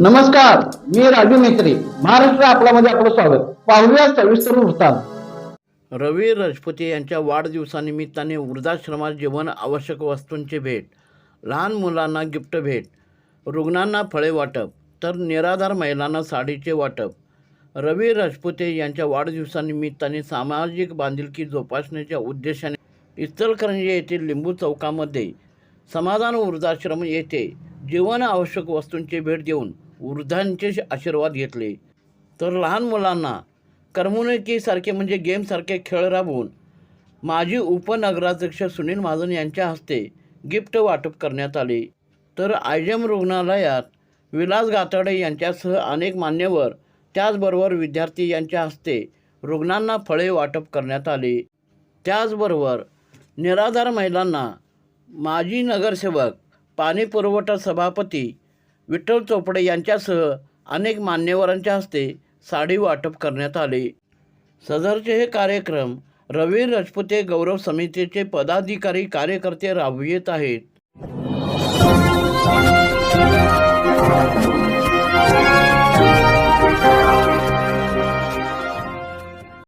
नमस्कार मी राजू मेत्री महाराष्ट्र आपल्यामध्ये आपलं स्वागत. पाहूया सविस्तर वृत्तांत. रवी राजपुते यांच्या वाढदिवसानिमित्ताने वृद्धाश्रमात जीवन आवश्यक वस्तूंची भेट लहान मुलांना गिफ्ट भेट रुग्णांना फळे वाटप तर निराधार महिलांना साडीचे वाटप. रवी राजपुते यांच्या वाढदिवसानिमित्ताने सामाजिक बांधिलकी जोपासण्याच्या उद्देशाने इचलकरंजी येथील लिंबू चौकामध्ये समाधान वृद्धाश्रम येथे जीवन आवश्यक वस्तूंची भेट देऊन वृद्धांचे आशीर्वाद घेतले. तर लहान मुलांना करमणुकीसारखे म्हणजे गेमसारखे खेळ राबवून माजी उपनगराध्यक्ष सुनील महाजन यांच्या हस्ते गिफ्ट वाटप करण्यात आले. तर आयजम रुग्णालयात विलास गाताडे यांच्यासह अनेक मान्यवर त्याचबरोबर विद्यार्थी यांच्या हस्ते रुग्णांना फळे वाटप करण्यात आले. त्याचबरोबर निराधार महिलांना माजी नगरसेवक पाणी पुरवठा सभापती विठ्ठल चोपडे यांच्यासह अनेक मान्यवरांच्या हस्ते साडी वाटप करण्यात आले. सदरचे हे कार्यक्रम रवी राजपुते गौरव समितीचे पदाधिकारी कार्यकर्ते राबवित आहेत.